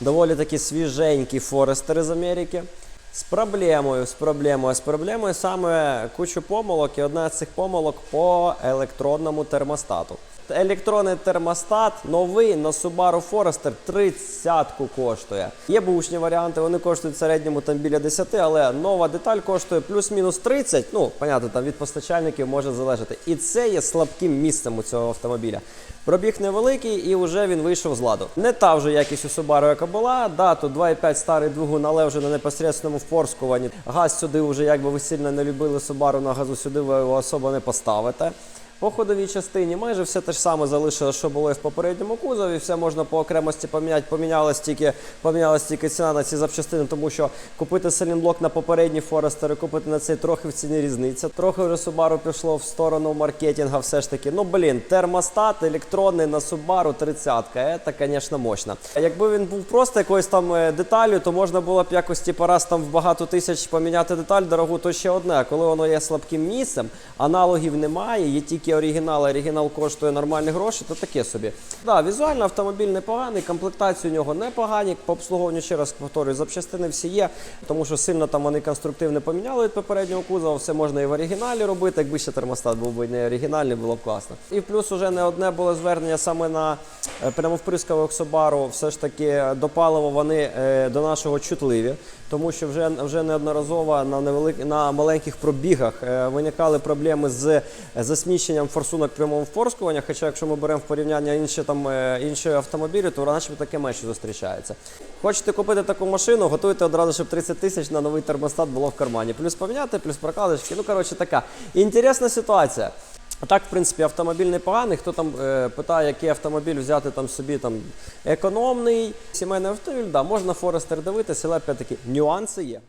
Доволі таки свіженькі Форестер з Америки. З проблемою, з проблемою, з проблемою саме кучу помилок, і одна з цих помилок по електронному термостату. Електронний термостат новий на Subaru Forester 30 коштує. Є бушні варіанти, вони коштують в середньому там біля 10, але нова деталь коштує плюс-мінус 30. Ну, понятно, там від постачальників може залежати. І це є слабким місцем у цього автомобіля. Пробіг невеликий і вже він вийшов з ладу. Не та вже якість у Subaru, яка була. Да, тут 2,5 старий двигун, але вже на непосередньому впорскуванні. Газ сюди вже, якби ви сильно не любили Subaru, на газу сюди ви його особо не поставите. По ходовій частині майже все те ж саме залишилось, що було і в попередньому кузові. Все можна по окремості поміняти. Помінялась тільки, помінялась тільки ціна на ці запчастини, тому що купити селінблок на попередній Форестер і купити на цей трохи в ціні різниця. Трохи вже Subaru пішло в сторону маркетинга, все ж таки. Ну блін, термостат електронний на Subaru 30 це, звісно, мощно. Якби він був просто якоюсь там е, деталю, то можна було б якось типу, раз там в багато тисяч поміняти деталь дорогу, то ще одне. Коли воно є слабким місцем, аналогів немає, є тільки оригінал, а оригінал коштує нормальні гроші, то таке собі. Да, візуально автомобіль непоганий, комплектації у нього непогані. По обслуговуванню ще раз повторюю, запчастини всі є, тому що сильно там вони конструктив не поміняли від попереднього кузова, все можна і в оригіналі робити. Якби ще термостат був би не оригінальний, було б класно. І плюс уже не одне було звернення саме на е, прямовприскавих Subaru, все ж таки до палива вони е, до нашого чутливі, тому що вже, вже неодноразово на невелик... на маленьких пробігах е, виникали проблеми з засміщенням форсунок прямого впорскування. Хоча, якщо ми беремо в порівняння інші там е, інші автомобілі, то начебто таке менше зустрічається. Хочете купити таку машину, готуйте одразу, щоб 30 тисяч на новий термостат було в кармані. Плюс поміняти, плюс прокладочки. Ну коротше, така інтересна ситуація. А так, в принципі, автомобіль непоганий. Хто там е, питає, який автомобіль взяти там собі там економний, сімейний автомобіль, да, можна Форестер дивитися, але опять-таки нюанси є.